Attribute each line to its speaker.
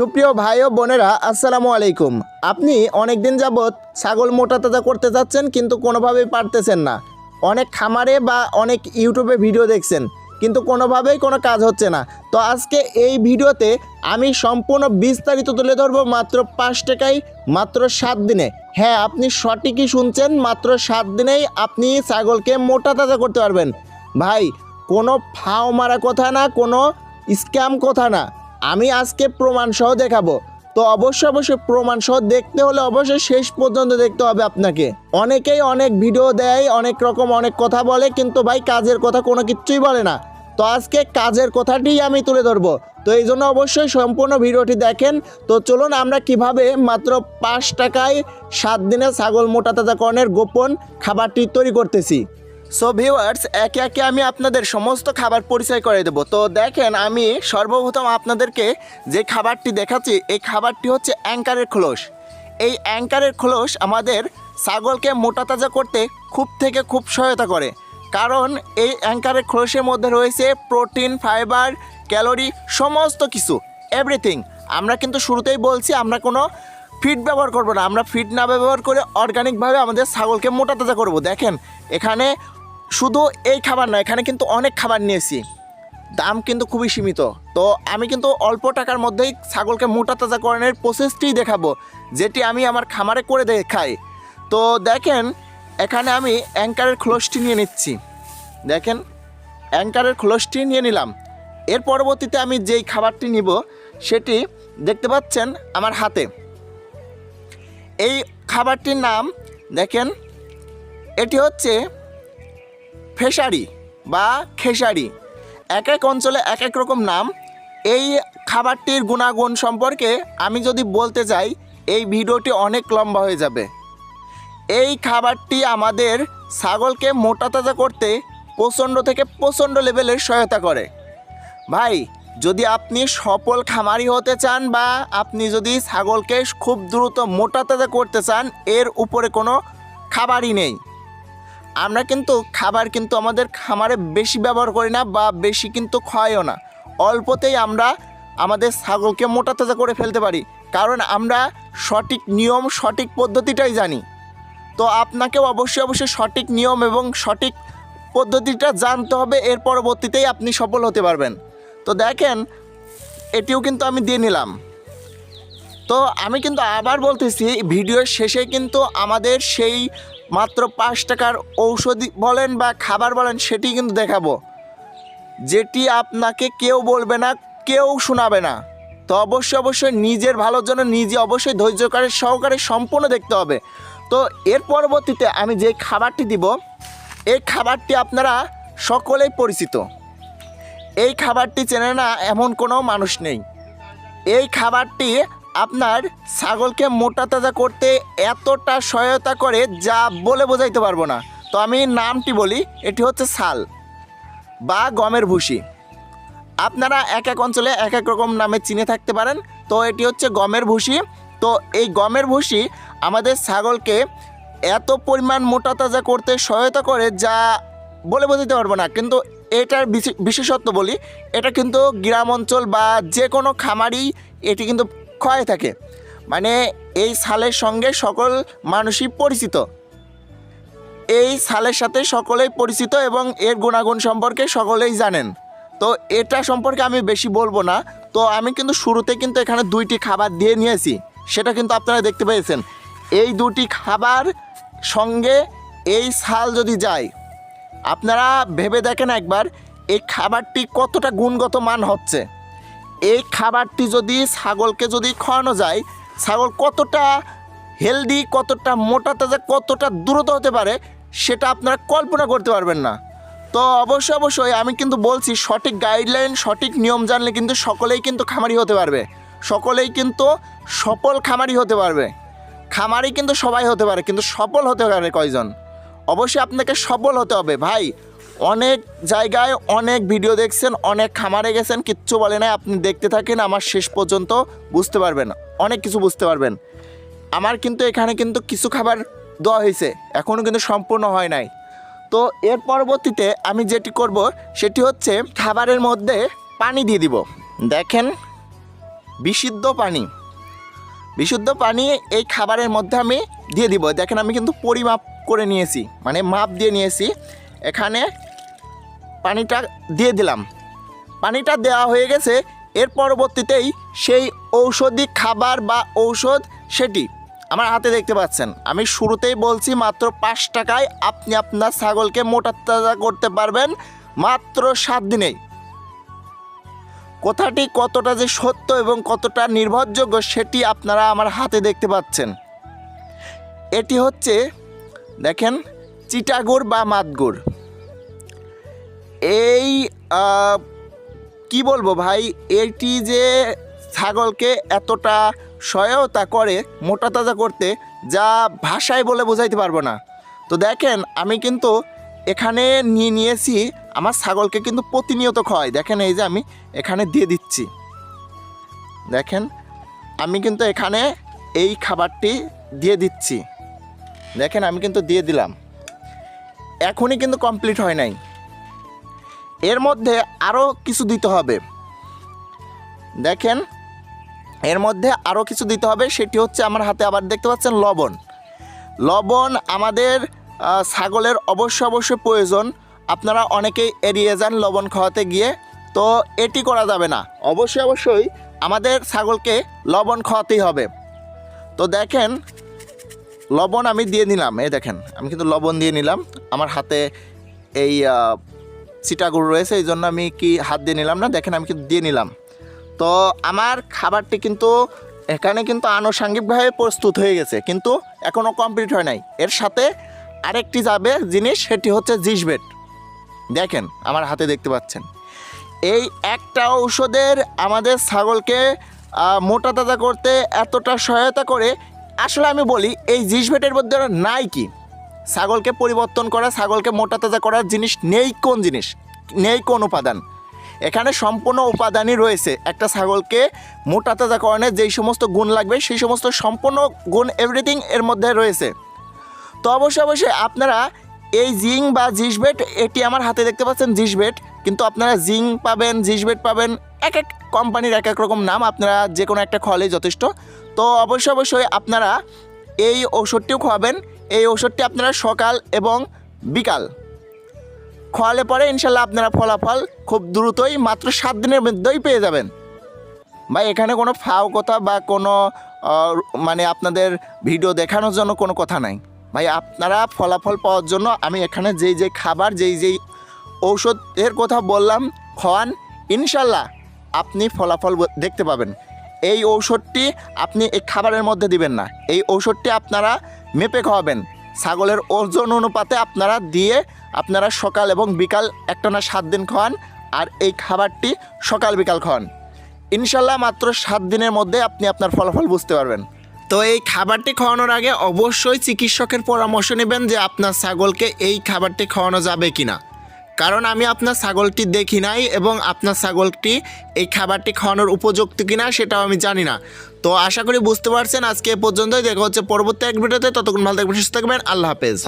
Speaker 1: সুপ্রিয় ভাই ও বোনেরা, আসসালামু আলাইকুম। আপনি অনেক দিন যাবৎ ছাগল মোটা তাজা করতে যাচ্ছেন, কিন্তু কোনোভাবেই পারতেছেন না। অনেক খামারে বা অনেক ইউটিউবে ভিডিও দেখছেন, কিন্তু কোনোভাবেই কোনো কাজ হচ্ছে না। তো আজকে এই ভিডিওতে আমি সম্পূর্ণ বিস্তারিত তুলে ধরবো মাত্র পাঁচ টাকায়, মাত্র সাত দিনে। হ্যাঁ আপনি সঠিকই শুনছেন, মাত্র সাত দিনেই আপনি ছাগলকে মোটা তাজা করতে পারবেন। ভাই, কোনো ফাও মারা কথা না, কোনো স্ক্যাম কথা না। আমি আজকে প্রমাণ সহ দেখাবো। তো অবশ্যই অবশ্যই প্রমাণ সহ দেখতে হলে অবশ্যই শেষ পর্যন্ত দেখতে হবে আপনাকে। অনেকেই অনেক ভিডিও দেয়, অনেক রকম অনেক কথা বলে, কিন্তু ভাই কাজের কথা কোনো কিচ্ছুই বলে না। তো আজকে কাজের কথাটিই আমি তুলে ধরবো। তো এই জন্য অবশ্যই সম্পূর্ণ ভিডিওটি দেখেন। তো চলুন আমরা কীভাবে মাত্র পাঁচ টাকায় সাত দিনে ছাগল মোটা তাজাকরণের গোপন খাবারটি তৈরি করতেছি। সো ভিউয়ার্স একে একে আমি আপনাদের সমস্ত খাবার পরিচয় করে দেবো। তো দেখেন, আমি সর্বপ্রথম আপনাদেরকে যে খাবারটি দেখাচ্ছি, এই খাবারটি হচ্ছে অ্যাঙ্কারের খোলস। এই অ্যাঙ্কারের খোলস আমাদের ছাগলকে মোটা তাজা করতে খুব থেকে খুব সহায়তা করে। কারণ এই অ্যাঙ্কারের খোলসের মধ্যে রয়েছে প্রোটিন, ফাইবার, ক্যালোরি, সমস্ত কিছু এভরিথিং আমরা কিন্তু শুরুতেই বলছি, আমরা কোনো ফিড ব্যবহার করব না। আমরা ফিড না ব্যবহার করে অর্গানিকভাবে আমাদের ছাগলকে মোটা তাজা করব। দেখেন, এখানে শুধু এই খাবার না এখানে কিন্তু অনেক খাবার নিয়েছি। দাম কিন্তু খুবই সীমিত। তো আমি কিন্তু অল্প টাকার মধ্যেই ছাগলকে মোটা তাজাকরণের প্রসেসটি দেখাবো, যেটি আমি আমার খামারে করে দেখাই। তো দেখেন, এখানে আমি অ্যাঙ্কারের খোলসটি নিয়ে নিচ্ছি। দেখেন, অ্যাঙ্কারের খোলসটি নিয়ে নিলাম। এর পরবর্তীতে আমি যেই খাবারটি নিব, সেটি দেখতে পাচ্ছেন আমার হাতে। এই খাবারটির নাম, দেখেন, এটি হচ্ছে ফেসারি বা খেসারি। এক এক অঞ্চলে এক এক রকম নাম। এই খাবারটির গুণাগুণ সম্পর্কে আমি যদি বলতে চাই এই ভিডিওটি অনেক লম্বা হয়ে যাবে। এই খাবারটি আমাদের ছাগলকে মোটা তাজা করতে প্রচণ্ড থেকে প্রচণ্ড লেভেলের সহায়তা করে। ভাই, যদি আপনি সফল খামারি হতে চান বা আপনি যদি ছাগলকে খুব দ্রুত মোটা তাজা করতে চান, এর উপরে কোনো খাবারই নেই। আমরা কিন্তু খাবার কিন্তু আমাদের খামারে বেশি ব্যবহার করি না বা বেশি কিন্তু খাওয়াইও না। অল্পতেই আমরা আমাদের ছাগলকে মোটা তাজা করে ফেলতে পারি। কারণ আমরা সঠিক নিয়ম, সঠিক পদ্ধতিটাই জানি। তো আপনাকেও অবশ্যই অবশ্যই সঠিক নিয়ম এবং সঠিক পদ্ধতিটা জানতে হবে, এর পরবর্তীতেই আপনি সফল হতে পারবেন। তো দেখেন, এটিও কিন্তু আমি দিয়ে নিলাম। তো আমি কিন্তু আবার বলতেছি, ভিডিওর শেষে কিন্তু আমাদের সেই মাত্র পাঁচ টাকার ঔষধি বলেন বা খাবার বলেন, সেটি কিন্তু দেখাবো। যেটি আপনাকে কেউ বলবে না, কেউ শোনাবে না। তো অবশ্যই অবশ্যই নিজের ভালোর জন্য নিজে অবশ্যই ধৈর্যকারে সহকারে সম্পূর্ণ দেখতে হবে। তো এর পরবর্তীতে আমি যে খাবারটি দিব, এই খাবারটি আপনারা সকলেই পরিচিত। এই খাবারটি চেনে না এমন কোনো মানুষ নেই। এই খাবারটি আপনার ছাগলকে মোটা তাজা করতে এতটা সহায়তা করে যা বলে বোঝাইতে পারব না। তো আমি নামটি বলি, এটি হচ্ছে সাল বা গমের ভুসি। আপনারা এক এক অঞ্চলে এক এক রকম নামে চিনে থাকতে পারেন। তো এটি হচ্ছে গমের ভুসি। তো এই গমের ভুসি আমাদের ছাগলকে এত পরিমাণ মোটা তাজা করতে সহায়তা করে যা বলে বোঝাতে পারব না। কিন্তু এটার বিশে- বিশেষত্ব বলি, এটা কিন্তু গ্রাম অঞ্চল বা যে কোনো খামারই এটি কিন্তু ক্ষয় থাকে। মানে এই সালের সঙ্গে সকল মানুষই পরিচিত। এই সালের সাথে সকলেই পরিচিত এবং এর গুণাগুণ সম্পর্কে সকলেই জানেন। তো এটা সম্পর্কে আমি বেশি বলব না। তো আমি কিন্তু শুরুতে কিন্তু এখানে দুইটি খাবার দিয়ে নিয়েছি। সেটা কিন্তু আপনারা দেখতে পেয়েছেন। এই দুটি খাবার সঙ্গে এই সাল যদি যায়, আপনারা ভেবে দেখেন একবার, এই খাবারটি কতটা গুণগত মান হচ্ছে। এই খাবারটি যদি ছাগলকে যদি খাওয়ানো যায়, ছাগল কতটা হেলদি কতটা মোটা তাজা, কতটা দ্রুত হতে পারে, সেটা আপনারা কল্পনা করতে পারবেন না। তো অবশ্যই অবশ্যই আমি কিন্তু বলছি, সঠিক গাইডলাইন সঠিক নিয়ম জানলে কিন্তু সকলেই কিন্তু খামারি হতে পারবে। সকলেই কিন্তু সফল খামারি হতে পারবে। খামারি কিন্তু সবাই হতে পারে, কিন্তু সফল হতে পারে কয়জন? অবশ্যই আপনাকে সফল হতে হবে। ভাই অনেক জায়গায় অনেক ভিডিও দেখছেন, অনেক খামারে গেছেন, কিচ্ছু বলে নাই, আপনি দেখতে থাকেন, আমার শেষ পর্যন্ত বুঝতে পারবেন, অনেক কিছু বুঝতে পারবেন। আমার কিন্তু এখানে কিন্তু কিছু খাবার দেওয়া হয়েছে এখনও কিন্তু সম্পূর্ণ হয় নাই। তো এর পরবর্তীতে আমি যেটি করব, সেটি হচ্ছে খাবারের মধ্যে পানি দিয়ে দিব। দেখেন, বিশুদ্ধ পানি। বিশুদ্ধ পানি এই খাবারের মধ্যে আমি দিয়ে দিব। দেখেন, আমি কিন্তু পরিমাপ করে নিয়েছি মানে মাপ দিয়ে নিয়েছি। এখানে পানিটা দিয়ে দিলাম। পানিটা দেওয়া হয়ে গেছে। এর পরবর্তীতেই সেই ঔষধি খাবার বা ঔষধ সেটি আমার হাতে দেখতে পাচ্ছেন। আমি শুরুতেই বলছি মাত্র পাঁচ টাকায় আপনি আপনার ছাগলকে মোটা তাজা করতে পারবেন মাত্র সাত দিনেই। কথাটি কতটা যে সত্য এবং কতটা নির্ভরযোগ্য সেটি আপনারা আমার হাতে দেখতে পাচ্ছেন। এটি হচ্ছে, দেখেন, চিটাগুড় বা মাতগুড় এই কি বলব ভাই? এটি যে ছাগলকে এতটা সহায়তা করে, মোটা তাজা করতে, যা ভাষায় বলে বোঝাইতে পারব না। তো দেখেন, আমি কিন্তু এখানে নিয়ে নিয়েছি, আমার ছাগলকে কিন্তু প্রতিনিয়ত খাওয়াই। দেখেন এই যে আমি এখানে দিয়ে দিচ্ছি। দেখেন, আমি কিন্তু এখানে এই খাবারটি দিয়ে দিচ্ছি। দেখেন, আমি কিন্তু দিয়ে দিলাম। এখনই কিন্তু কমপ্লিট হয় নাই। এর মধ্যে আরও কিছু দিতে হবে। দেখেন, এর মধ্যে আরও কিছু দিতে হবে, সেটি হচ্ছে আমার হাতে আবার দেখতে পাচ্ছেন লবণ। লবণ আমাদের ছাগলের অবশ্যই অবশ্যই প্রয়োজন। আপনারা অনেকেই এড়িয়ে যান লবণ খাওয়াতে গিয়ে। তো এটি করা যাবে না। অবশ্যই অবশ্যই আমাদের ছাগলকে লবণ খাওয়াতেই হবে। তো দেখেন, লবণ আমি দিয়ে নিলাম। এই দেখেন, আমি কিন্তু লবণ দিয়ে নিলাম। আমার হাতে এই সিটাগুড় রয়েছে, এই জন্য আমি কি হাত দিয়ে নিলাম না? দেখেন আমি কিন্তু দিয়ে নিলাম। তো আমার খাবারটি কিন্তু এখানে কিন্তু আনুষাঙ্গিকভাবে প্রস্তুত হয়ে গেছে, কিন্তু এখনও কমপ্লিট হয় নাই। এর সাথে আরেকটি যাবে জিনিস, সেটি হচ্ছে জিসবেট দেখেন, আমার হাতে দেখতে পাচ্ছেন। এই একটা ঔষধের আমাদের ছাগলকে মোটা তাজা করতে এতটা সহায়তা করে, আসলে আমি বলি, এই জিসবেটের মধ্যে নাই কি। ছাগলকে পরিবর্তন করা, ছাগলকে মোটা তাজা করার জিনিস নেই কোন জিনিস? নেই কোন উপাদান? এখানে সম্পূর্ণ উপাদানই রয়েছে। একটা ছাগলকে মোটা তাজা করানোর যেই সমস্ত গুণ লাগবে, সেই সমস্ত সম্পূর্ণ গুণ এভরিথিং এর মধ্যে রয়েছে। তো অবশ্যই অবশ্যই আপনারা এই জিং বা জিসবেট এটি আমার হাতে দেখতে পাচ্ছেন জিসবেট কিন্তু আপনারা জিং পাবেন জিসবেট পাবেন, এক এক কোম্পানির এক এক রকম নাম, আপনারা যে কোনো একটা খলে যথেষ্ট। তো অবশ্যই অবশ্যই আপনারা এই ঔষধটিও খাওয়াবেন এই ঔষধটি আপনারা সকাল এবং বিকাল খোয়ালে পরে ইনশাল্লাহ আপনারা ফলাফল খুব দ্রুতই মাত্র সাত দিনের মধ্যেই পেয়ে যাবেন। ভাই, এখানে কোনো ফাও কথা বা কোনো মানে আপনাদের ভিডিও দেখানোর জন্য কোনো কথা নাই। ভাই, আপনারা ফলাফল পাওয়ার জন্য আমি এখানে যেই যেই খাবার, যেই যেই ঔষধের কথা বললাম, খাওয়ান, ইনশাল্লাহ আপনি ফলাফল দেখতে পাবেন। এই ঔষধটি আপনি এই খাবারের মধ্যে দিবেন না। এই ঔষধটি আপনারা মেপে খাওয়াবেন। ছাগলের ওজন অনুপাতে আপনারা দিয়ে আপনারা সকাল এবং বিকাল একটানা সাত দিন খাওয়ান, আর এই খাবারটি সকাল বিকাল খাওয়ান। ইনশাল্লাহ মাত্র সাত দিনের মধ্যে আপনি আপনার ফলাফল বুঝতে পারবেন। তো এই খাবারটি খাওয়ানোর আগে অবশ্যই চিকিৎসকের পরামর্শ নেবেন যে আপনার ছাগলকে এই খাবারটি খাওয়ানো যাবে কিনা। কারণ আমি আপনার ছাগলটি দেখি নাই এবং আপনার ছাগলটি এই খাবারটি খাওয়ানোর উপযুক্ত কিনা সেটাও আমি জানি না। তো আশা করি বুঝতে পারছেন। আজকে এ পর্যন্তই। দেখা হচ্ছে পরবর্তী এক ভিডিওতে। ততক্ষণ ভালো থাকবেন, সুস্থ থাকবেন। আল্লাহ হাফেজ।